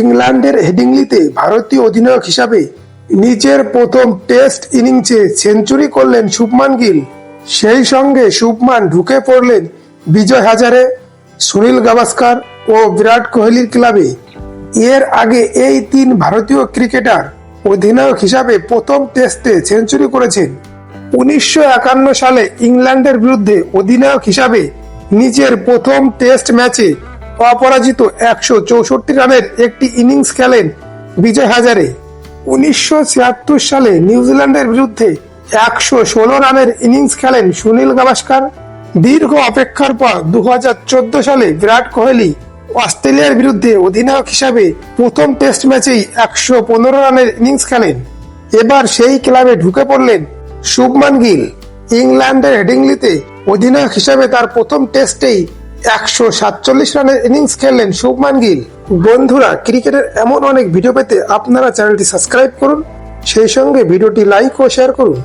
ইংল্যান্ডের হেডিংলিতে ভারতীয় অধিনায়ক হিসাবে নিজের প্রথম টেস্ট ইনিংসে সেঞ্চুরি করলেন শুভমান গিল। সেই সঙ্গে শুভমান ঢুকে পড়লেন বিজয় হাজারে, সুনীল গাভাস্কার ও বিরাট কোহলির ক্লাবে। এর আগে এই তিন ভারতীয় ক্রিকেটার অধিনায়ক হিসাবে প্রথম টেস্টে সেঞ্চুরি করেছেন। উনিশশো একান্ন সালে ইংল্যান্ডের বিরুদ্ধে অধিনায়ক হিসাবে নিজের প্রথম টেস্ট ম্যাচে অপরাজিত একশো চৌষট্টি রানের একটি ইনিংস খেলেন বিজয় হাজারে। উনিশশো ছিয়াত্তর সালে নিউজিল্যান্ডের বিরুদ্ধে একশো ষোলো রানের ইনিংস খেলেন সুনীল গাভাস্কার। দীর্ঘ অপেক্ষার পর দু হাজার চোদ্দ সালে বিরাট কোহলি অস্ট্রেলিয়ার বিরুদ্ধে অধিনায়ক হিসাবে প্রথম টেস্ট ম্যাচেই একশো পনেরো রানের ইনিংস খেলেন। এবার সেই ক্লাবে ঢুকে পড়লেন শুভমান গিল। ইংল্যান্ডের হেডিংলিতে অধিনায়ক হিসাবে তার প্রথম টেস্টেই একশো সাতচল্লিশ রানের ইনিংস খেললেন শুভমান গিল। বন্ধুরা, ক্রিকেটের এমন অনেক ভিডিও পেতে আপনারা চ্যানেলটি সাবস্ক্রাইব করুন। সেই সঙ্গে ভিডিওটি লাইক ও শেয়ার করুন।